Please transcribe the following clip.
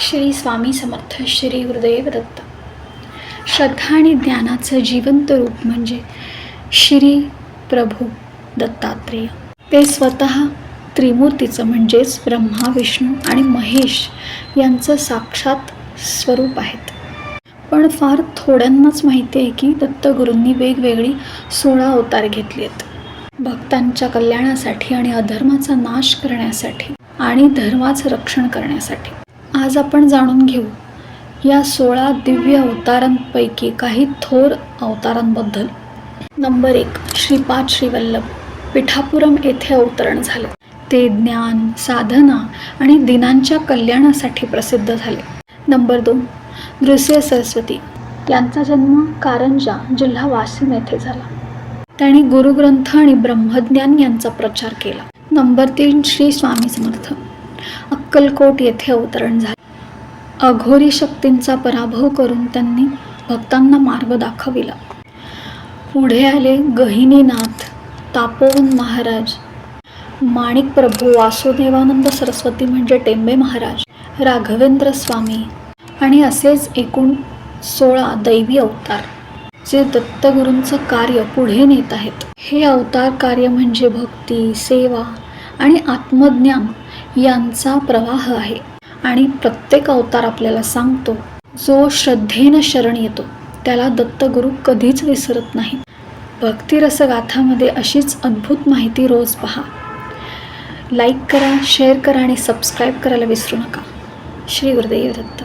श्री स्वामी समर्थ श्री गुरुदेव दत्त. श्रद्धा आणि ज्ञानाचं जिवंत रूप म्हणजे श्री प्रभू दत्तात्रेय. ते स्वतः त्रिमूर्तीचं म्हणजेच ब्रह्मा विष्णू आणि महेश यांचं साक्षात स्वरूप आहेत. पण फार थोड्यांनाच माहिती आहे की दत्तगुरूंनी वेगवेगळी सोळा अवतार घेतली आहेत. भक्तांच्या कल्याणासाठी आणि अधर्माचा नाश करण्यासाठी आणि धर्माचं रक्षण करण्यासाठी. आज आपण जाणून घेऊ. या सोळा दिव्य अवतारांपैकी काही थोर अवतारांबद्दल. नंबर एक श्रीपाद श्रीवल्लभ. पिठापुरम येथे अवतरण झाले. ते ज्ञान साधना आणि दिनांच्या कल्याणासाठी प्रसिद्ध झाले. नंबर दोन नृसिंह सरस्वती. यांचा जन्म कारंजा जिल्हा वाशिम येथे झाला. त्यांनी गुरुग्रंथ आणि ब्रह्मज्ञान यांचा प्रचार केला. नंबर तीन श्री स्वामी समर्थ. अक्कलकोट येथे अवतरण झाले. अघोरी शक्तींचा पराभव करून त्यांनी भक्तांना मार्ग दाखविला. पुढे आले गहिनीनाथ तापोवन महाराज माणिक प्रभू वासुदेवानंद सरस्वती म्हणजे टेंबे महाराज राघवेंद्र स्वामी आणि असेच एकूण सोळा दैवी अवतार जे दत्तगुरूंचं कार्य पुढे नेत आहेत. हे अवतार कार्य म्हणजे भक्ती सेवा आणि आत्मज्ञान यांचा प्रवाह आहे. आणि प्रत्येक अवतार आपल्याला सांगतो जो श्रद्धेनं शरण येतो त्याला दत्तगुरू कधीच विसरत नाही भक्तिरसगाथामध्ये अशीच अद्भुत माहिती रोज पहा. लाईक करा शेअर करा आणि सबस्क्राईब करायला विसरू नका. श्री गुरुदेव दत्त.